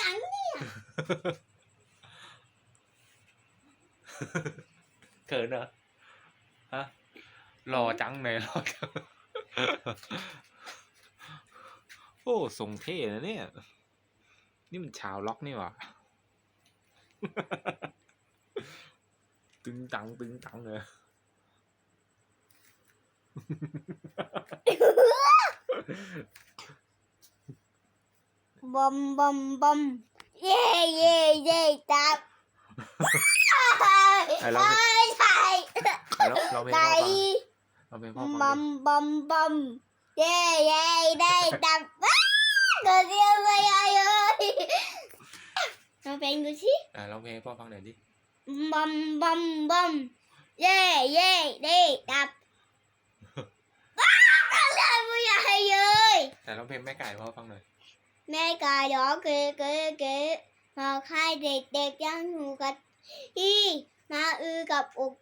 จังเนี่ยเขินเหรอฮะหล่อจังเลยหล่อจังโอ้ทรงเท่นะเนี่ย นี่มันชาวล็อกนี่หว่าตึงตังตึงตังเลย บอมบอมบอมเย่เย่เย่จับไอ้เราไปไม่ ใช่ไปร้องร้องเพลงไก่พ่อฟังร้องเพลงพ่อฟังบอดิมบอมบอมเย่เย่ได้จับว้าก็เรียกไม่ได้เลยเราเป็นดูสิอะร้องเพลงให้พ่อฟังหน่อยดิบอมบอมบอมเย่เย่ได้จับว้าก็เรียกไม่ได้เลย แต่ร้องเพลงแม่ไก่ให้พ่อฟังหน่อย แม่กายอเก๋เก๋เก๋มาให้เด็กเด็กๆยังอยู่กันที่มาอือกับอก